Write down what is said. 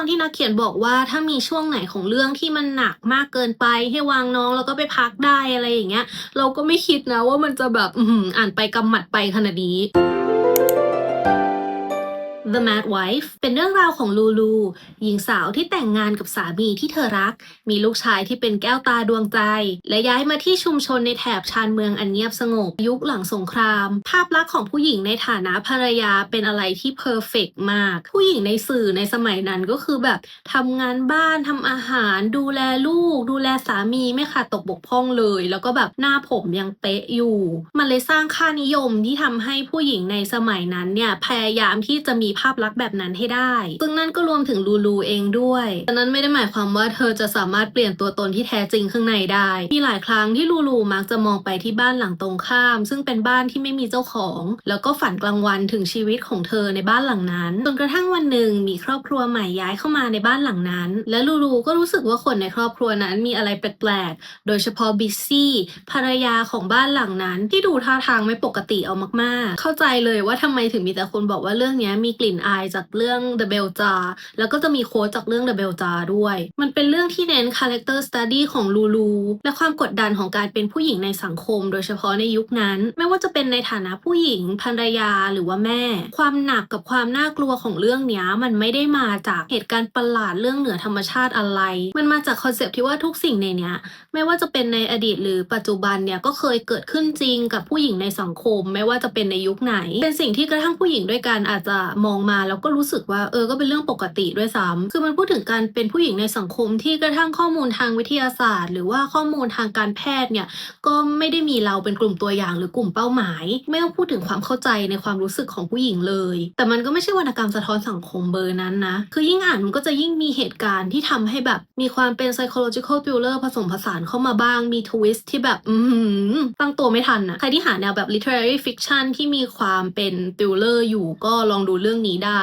อนที่นักเขียนบอกว่าถ้ามีช่วงไหนของเรื่องที่มันหนักมากเกินไปให้วางน้องแล้วก็ไปพักได้อะไรอย่างเงี้ย เราก็ไม่คิดนะว่ามันจะแบบอ่านไปกำหมัดไปขนาดนี้ The Mad Wife เป็นเรื่องราวของลูลู หญิงสาวที่แต่งงานกับสามีที่เธอรัก มีลูกชายที่เป็นแก้วตาดวงใจ และย้ายมาที่ชุมชนในแถบชานเมืองอันเงียบสงบ ยุคหลังสงคราม ภาพลักษณ์ของผู้หญิงในฐานะภรรยาเป็นอะไรที่เพอร์เฟกมาก ผู้หญิงในสื่อในสมัยนั้นก็คือแบบทำงานบ้านทำอาหาร ดูแลลูก ดูแลสามีไม่ขาดตกบกพร่องเลย แล้วก็แบบหน้าผมยังเป๊ะอยู่ มันเลยสร้างค่านิยมที่ทำให้ผู้หญิงในสมัยนั้นเนี่ยพยายามที่จะมีภาพลักษณ์แบบนั้นให้ได้ ซึ่งนั่นก็รวมถึงลูลูเองด้วยแต่นั้นไม่ได้หมายความว่าเธอจะสามารถเปลี่ยนตัวตนที่แท้จริงข้างในได้ มีหลายครั้งที่ลูลูมักจะมองไปที่บ้านหลังตรงข้าม ซึ่งเป็นบ้านที่ไม่มีเจ้าของ แล้วก็ฝันกลางวันถึงชีวิตของเธอในบ้านหลังนั้น จนกระทั่งวันหนึ่งมีครอบครัวใหม่ย้ายเข้ามาในบ้านหลังนั้น และลูลูก็รู้สึกว่าคนในครอบครัวนั้นมีอะไรแปลกๆ โดยเฉพาะบิซซี่ภรรยาของบ้านหลังนั้น ที่ดูท่าทางไม่ปกติเอามากๆ เข้าใจเลยว่าทำไมถึงมีแต่คนบอกว่าเรื่องนี้มีกลิ่นอายจากเรื่อง The Bell Jar แล้วก็จะมีโค้ดจากเรื่อง The Bell Jar ด้วย มันเป็นเรื่องที่เน้น Character Study ของลูลูและความกดดันของการเป็นผู้หญิงในสังคม โดยเฉพาะในยุคนั้น ไม่ว่าจะเป็นในฐานะผู้หญิงภรรยาหรือว่าแม่ ความหนักกับความน่ากลัวของเรื่องนี้มันไม่ได้มาจากเหตุการณ์ประหลาดเรื่องเหนือธรรมชาติอะไร มันมาจากคอนเซปที่ว่าทุกสิ่งในเนี้ยไม่ว่าจะเป็นในอดีตหรือปัจจุบันเนี่ยก็เคยเกิดขึ้นจริงกับผู้หญิงในสังคม ไม่ว่าจะเป็นในยุคไหน เป็นสิ่งที่กระทั่งผู้หญิงด้วยกันอาจจะมองมาแล้วก็รู้สึกว่าเออก็เป็นเรื่องปกติด้วยซ้ำคือมันพูดถึงการเป็นผู้หญิงในสังคมที่กระทั่งข้อมูลทางวิทยาศาสตร์ หรือว่าข้อมูลทางการแพทย์เนี่ยก็ไม่ได้มีเราเป็นกลุ่มตัวอย่างหรือกลุ่มเป้าหมาย ไม่ต้องพูดถึงความเข้าใจในความรู้สึกของผู้หญิงเลย แต่มันก็ไม่ใช่วรรณกรรมสะท้อนสังคมเบอร์นั้นนะคือยิ่งอ่านมันก็จะยิ่งมีเหตุการณ์ที่ทำให้แบบมีความเป็น psychological thriller ผสมผสานเข้ามาบ้างมีทวิสต์ที่แบบอือหือตั้งตัวไม่ทันนะใครที่หาแนวแบบ literary fiction ที่มีความเป็น thriller อยู่ก็ลองดูเรื่องนี้ได้